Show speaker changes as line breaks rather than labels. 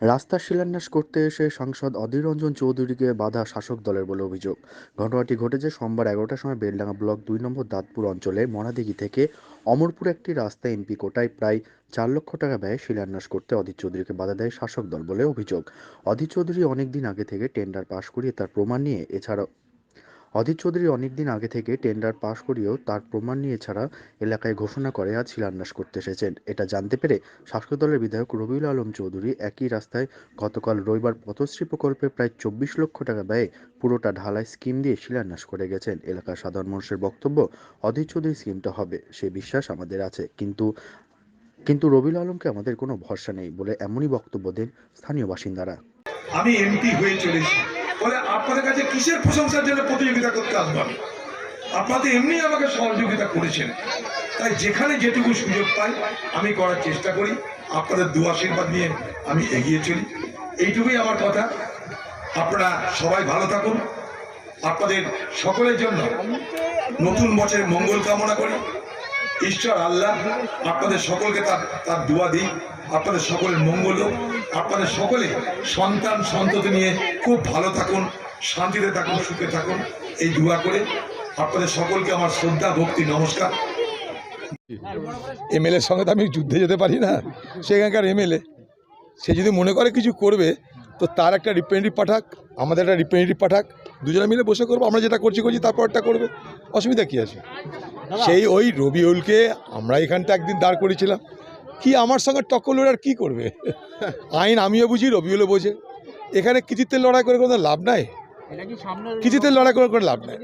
রাস্তার শিলান্যাস করতে এসে সাংসদ অধীর রঞ্জন চৌধুরীকে বাধা শাসক দলের বলে অভিযোগ। ঘটনাটি ঘটেছে সোমবার এগারোটার সময় বেলডাঙ্গা ব্লক দুই নম্বর দাঁতপুর অঞ্চলে মনাদিঘি থেকে অমরপুর একটি রাস্তা এমপি কোটায় প্রায় চার লক্ষ টাকা ব্যয়ে শিলান্যাস করতে অধীর চৌধুরীকে বাধা দেয় শাসক দল বলে অভিযোগ। অধীর চৌধুরী অনেকদিন আগে থেকে টেন্ডার পাশ করিয়ে তার প্রমাণ নিয়ে এছাড়াও অধীর চৌধুরী অনেকদিন আগে থেকে টেন্ডার পাশ করিয়েও তার প্রমাণ নিয়ে ছাড়া এলাকায় ঘোষণা করে আজ শিলান্যাস করতে এসেছেন। এটা জানতে পেরে শাসক দলের বিধায়ক রবিউল আলম চৌধুরী একই রাস্তায় গতকাল রবিবার পথশ্রী প্রকল্পে প্রায় চব্বিশ লক্ষ টাকা ব্যয়ে পুরোটা ঢালাই স্কিম দিয়ে শিলান্যাস করে গেছেন। এলাকার সাধারণ মানুষের বক্তব্য অধীর চৌধুরী স্কিমটা হবে, সে বিশ্বাস আমাদের আছে। কিন্তু কিন্তু রবিউল আলমকে আমাদের কোনো ভরসা নেই বলে এমনই বক্তব্য দেন স্থানীয় বাসিন্দারা।
আমি এমপি হয়ে চলেছি। ফলে আপনাদের কাছে কিসের প্রশংসার জন্য প্রতিযোগিতা করতে আসব আমি? আপনাদের এমনি আমাকে সহযোগিতা করেছেন। তাই যেখানে যেটুকু সুযোগ পাই, আমি করার চেষ্টা করি। আপনাদের দু আশীর্বাদ নিয়ে আমি এগিয়ে চলি। এইটুকুই আমার কথা। আপনারা সবাই ভালো থাকুন। আপনাদের সকলের জন্য নতুন বছরের মঙ্গল কামনা করি। ঈশ্বর আল্লাহ, আপনাদের সকলকে তার তার দোয়া দিই আপনাদের সকলের মঙ্গল হোক। আপনাদের সকলে সন্তান সন্ততি নিয়ে খুব ভালো থাকুন শান্তিতে থাকুন সুখে থাকুন। এই দোয়া করে আপনাদের সকলকে আমার শ্রদ্ধা ভক্তি নমস্কার।
এমএলএর সঙ্গে তো আমি যুদ্ধে যেতে পারি না। সেখানকার এমএলএ সে যদি মনে করে কিছু করবে তো তার একটা রিপ্রেজেন্টেটিভ পাঠাক আমাদের একটা রিপ্রেজেন্টেটিভ পাঠাক। দুজনে মিলে বসে করব আমরা যেটা করছি করছি তারপর একটা করবে। অসুবিধা কী আছে? সেই ওই রবিউলকে আমরা এখানটা একদিন দাঁড় করেছিলাম কি আমার সঙ্গে টক্কর লড়ে আর কী করবে? আইন আমিও বুঝি রবিউলও বোঝে। এখানে কিছুতে লড়াই করে কোনো লাভ নাই? কিছুতে লড়াই করে কোনো লাভ নাই।